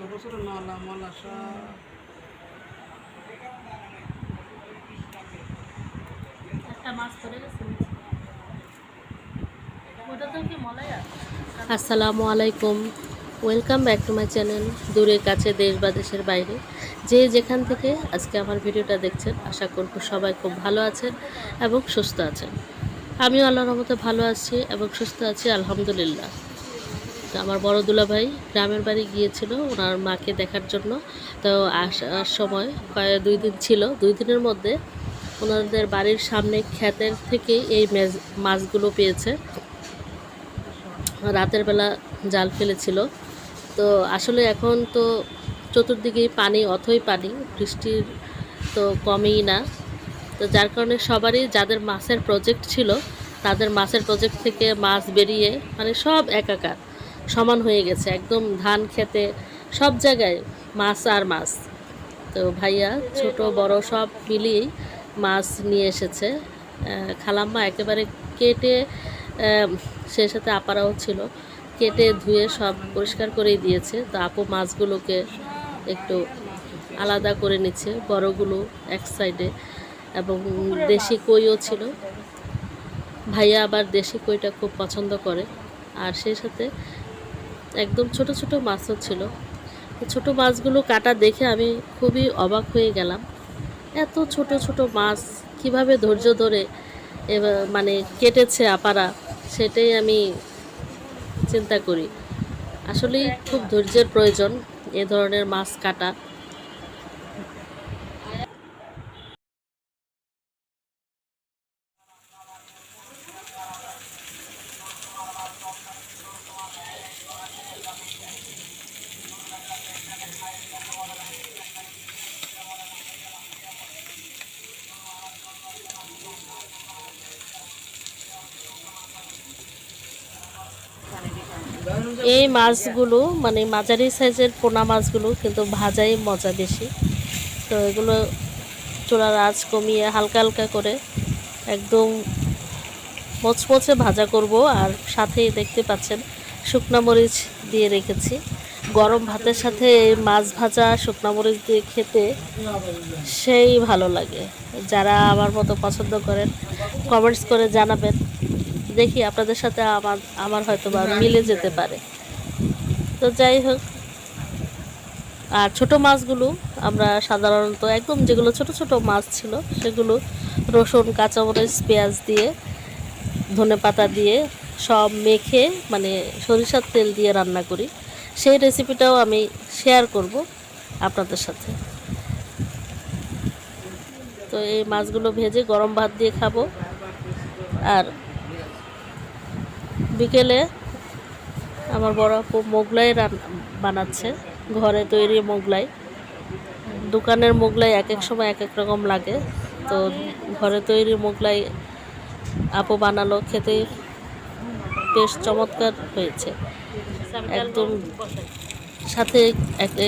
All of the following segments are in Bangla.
ছোট ছোট নলা মলা সব আসসালামু আলাইকুম। Welcome back to my channel দূরে কাছে দেশ বা দেশের বাইরে। যে যেখান থেকে আজকে আমার ভিডিওটা দেখছেন আশা করব সবাই খুব ভালো আছেন এবং সুস্থ আছেন। আমিও আল্লাহর রহমতে ভালো আছি এবং সুস্থ আছি আলহামদুলিল্লাহ। আমার বড় দুলাভাই গ্রামের বাড়ি গিয়েছিল, ওনার মাকে দেখার জন্য। তো আসার সময় কয়েক দুই দিন ছিল। দুই দিনের মধ্যে ওনাদের বাড়ির সামনে ক্ষেতের থেকে এই মাছগুলো পেয়েছে। রাতের বেলা জাল ফেলেছিল। তো আসলে এখন তো চতুর্দিকেই পানি, অথই পানি, বৃষ্টির তো কমেই না। তো যার কারণে সবারই যাদের মাছের প্রজেক্ট ছিল, তাদের মাছের প্রজেক্ট থেকে মাছ বেরিয়ে মানে সব একাকার। সমান হয়ে গেছে, একদম ধান খেতে সব জায়গায় মাছ আর মাছ। তো ভাইয়া, ছোট, বড় সব মিলিয়েই মাছ নিয়ে এসেছে। খালাম্মা একেবারে কেটে সে সাথে আপারাও ছিল, কেটে ধুয়ে সব পরিষ্কার করেই দিয়েছে। তো আপু মাছগুলোকে একটু আলাদা করে নিচ্ছে, বড়গুলো এক সাইডে, এবং দেশি কইও ছিল। ভাইয়া আবার দেশি কইটা খুব পছন্দ করে। আর সেই সাথে একদম ছোট ছোট মাছও ছিল ছোট মাছগুলো কাটা দেখে আমি খুবই অবাক হয়ে গেলাম। এত ছোট ছোট মাছ কীভাবে ধৈর্য ধরে মানে কেটেছে আপারা, সেটাই আমি চিন্তা করি। আসলেই খুব ধৈর্যের প্রয়োজন এ ধরনের মাছ কাটা। এই মাছগুলো মানে মাঝারি সাইজের পোনা মাছগুলো কিন্তু ভাজাই মজা বেশি। তো এগুলো চোলার আঁচ কমিয়ে হালকা হালকা করে একদম মচমচে ভাজা করব, আর সাথেই দেখতে পাচ্ছেন শুকনা মরিচ দিয়ে রেখেছি। গরম ভাতের সাথে মাছ ভাজা, শুকনা মরিচ দিয়ে খেতে সেই ভালো লাগে। যারা আমার মতো পছন্দ করেন কমেন্টস করে জানাবেন। দেখি আপনাদের সাথে আমার আমার হয়তো বা মিলে যেতে পারে। তো যাই হোক, আর ছোট মাছগুলো আমরা সাধারণত একদম যেগুলো ছোট ছোট মাছ ছিল, সেগুলো রসুন, কাঁচামরিচ, পেঁয়াজ দিয়ে ধনে পাতা দিয়ে সব মেখে মানে সরিষার তেল দিয়ে রান্না করি। সেই রেসিপিটাও আমি শেয়ার করব আপনাদের সাথে। তো এই মাছগুলো ভেজে গরম ভাত দিয়ে খাব। আর বিকেলে আমার বড় আপু মোগলাই রান্না বানাচ্ছে। ঘরে তৈরি মোগলাই। দোকানের মোগলাই এক এক সময় এক এক রকম লাগে। তো ঘরে তৈরি মোগলাই আপু বানালো, খেতে বেশ চমৎকার হয়েছে। একদম সাথে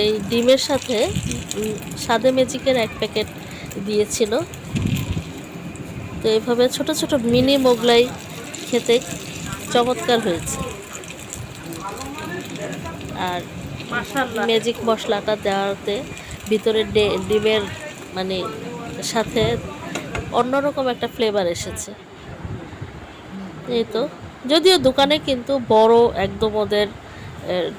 এই ডিমের সাথে সাদে ম্যাজিকের এক প্যাকেট দিয়েছিল। তো এইভাবে ছোট ছোট মিনি মোগলাই খেতে চমৎকার হয়েছে। আর ম্যাজিক মশলাটা দেওয়াতে ভিতরে ডিমের মানে সাথে অন্যরকম একটা ফ্লেভার এসেছে। এই তো। যদিও দোকানে কিন্তু বড় একদম ওদের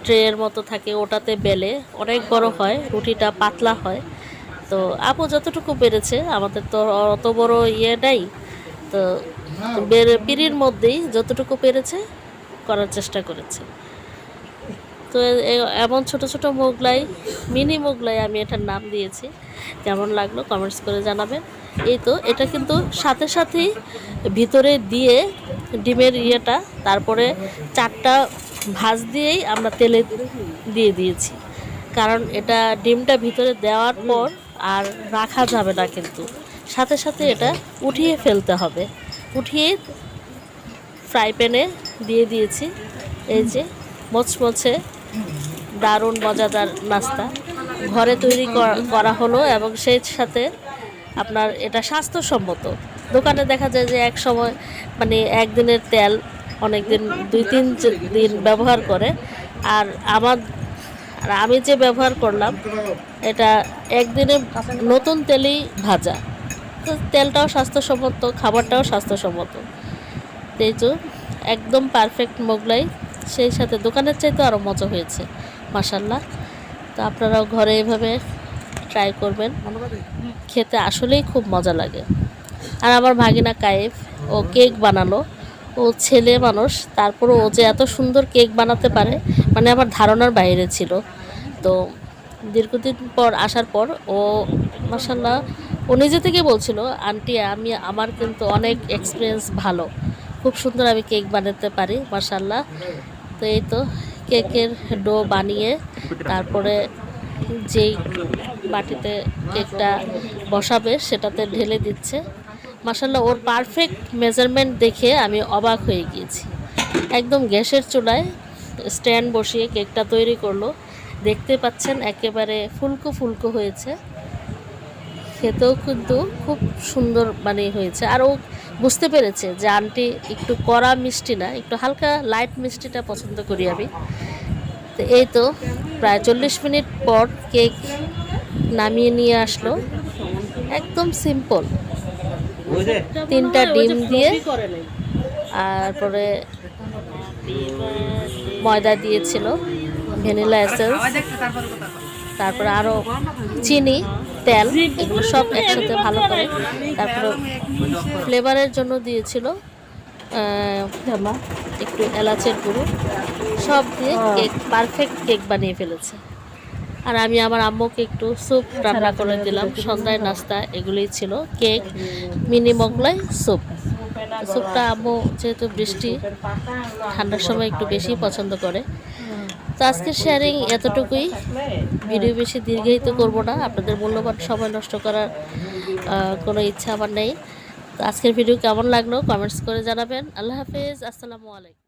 ট্রের মতো থাকে, ওটাতে বেলে। অনেক বড় হয়, রুটিটা পাতলা হয়। তো আপু যতটুকু বেড়েছে আমাদের তো অত বড় ইয়ে নাই। তো পিড়ির মধ্যেই যতটুকু পেরেছে, করার চেষ্টা করেছে। তো এমন ছোট ছোট মোগলাই, মিনি মোগলাই আমি এটার নাম দিয়েছি। কেমন লাগল কমেন্টস করে জানাবেন। এই তো, এটা কিন্তু সাথে সাথেই ভিতরে দিয়ে ডিমের ইয়েটা, তারপরে চারটা ভাজ দিয়েই আমরা তেলে দিয়ে দিয়েছি। কারণ এটা ডিমটা ভিতরে দেওয়ার পর আর রাখা যাবে না কিন্তু। সাথে সাথে এটা উঠিয়ে ফেলতে হবে। উঠিয়ে ফ্রাই প্যানে দিয়ে দিয়েছি। এই যে মচমচে দারুণ মজাদার নাস্তা। ঘরে তৈরি করা- হলো এবং সেই সাথে আপনার এটা স্বাস্থ্যসম্মত। দোকানে দেখা যায় যে এক সময় মানে একদিনের তেল অনেক দিন দুই, তিন দিন ব্যবহার করে। আর আমার, আর আমি যে ব্যবহার করলাম, এটা একদিনে নতুন তেলেই ভাজা। তো তেলটাও স্বাস্থ্যসম্মত, খাবারটাও স্বাস্থ্যসম্মত। এই একদম পারফেক্ট মোগলাই, সেই সাথে দোকানের চাইতে আরও মজা হয়েছে মাসাল্লাহ তো আপনারাও ঘরে এভাবে ট্রাই করবেন। খেতে আসলেই খুব মজা লাগে। আর আমার ভাগিনা কায়েফ ও কেক বানালো। ও ছেলে মানুষ তারপরে ও যে এত সুন্দর কেক বানাতে পারে মানে আমার ধারণার বাইরে ছিল। তো দীর্ঘদিন পর আসার পর ও মাসাল্লাহ ও নিজে থেকে বলছিল আন্টি আমি আমার কিন্তু অনেক এক্সপিরিয়েন্স ভালো। খুব সুন্দর আমি কেক বানাতে পারি মাসাল্লাহ তো এই তো কেকের ডো বানিয়ে তারপরে যেই বাটিতে কেকটা বসাবে, সেটাতে ঢেলে দিচ্ছে। মাসাল্লাহ ওর পারফেক্ট মেজারমেন্ট দেখে আমি অবাক হয়ে গিয়েছি। একদম গ্যাসের চুলায় স্ট্যান্ড বসিয়ে কেকটা তৈরি করল। দেখতে পাচ্ছেন, একেবারে ফুলকো ফুলকো হয়েছে। খেতেও কিন্তু খুব সুন্দর মানে হয়েছে। আর ও বুঝতে পেরেছে যে আন্টি একটু কড়া মিষ্টি না, একটু হালকা লাইট মিষ্টিটা পছন্দ করি আমি। তো এই তো প্রায় চল্লিশ মিনিট পর কেক নামিয়ে নিয়ে আসলো। একদম সিম্পল তিনটা ডিম দিয়ে আর পরে ময়দা দিয়েছিল ভ্যানিলা এসেন্স তারপরে আরও চিনি তেল এগুলো সব একসাথে ভালো করে। তারপরে ফ্লেভারের জন্য দিয়েছিল। একটু এলাচের গুঁড়ো। সব দিয়ে কেক পারফেক্ট কেক বানিয়ে ফেলেছে। আর আমি আমার আম্মুকে একটু স্যুপ রান্না করে দিলাম। সন্ধ্যায় নাস্তা এগুলোই ছিল। কেক মিনি মোগলাই স্যুপ স্যুপটা আম্মু যেহেতু বৃষ্টি ঠান্ডার সময় একটু বেশি পছন্দ করে। তো আজকের শেয়ারিং এতটুকুই। ভিডিও বেশি দীর্ঘায়িত করব না। আপনাদের মূল্যবান সময় নষ্ট করার কোনো ইচ্ছা আমার নেই। তো আজকের ভিডিও কেমন লাগল? কমেন্টস করে জানাবেন। আল্লাহ হাফিজ। আসসালামু আলাইকুম।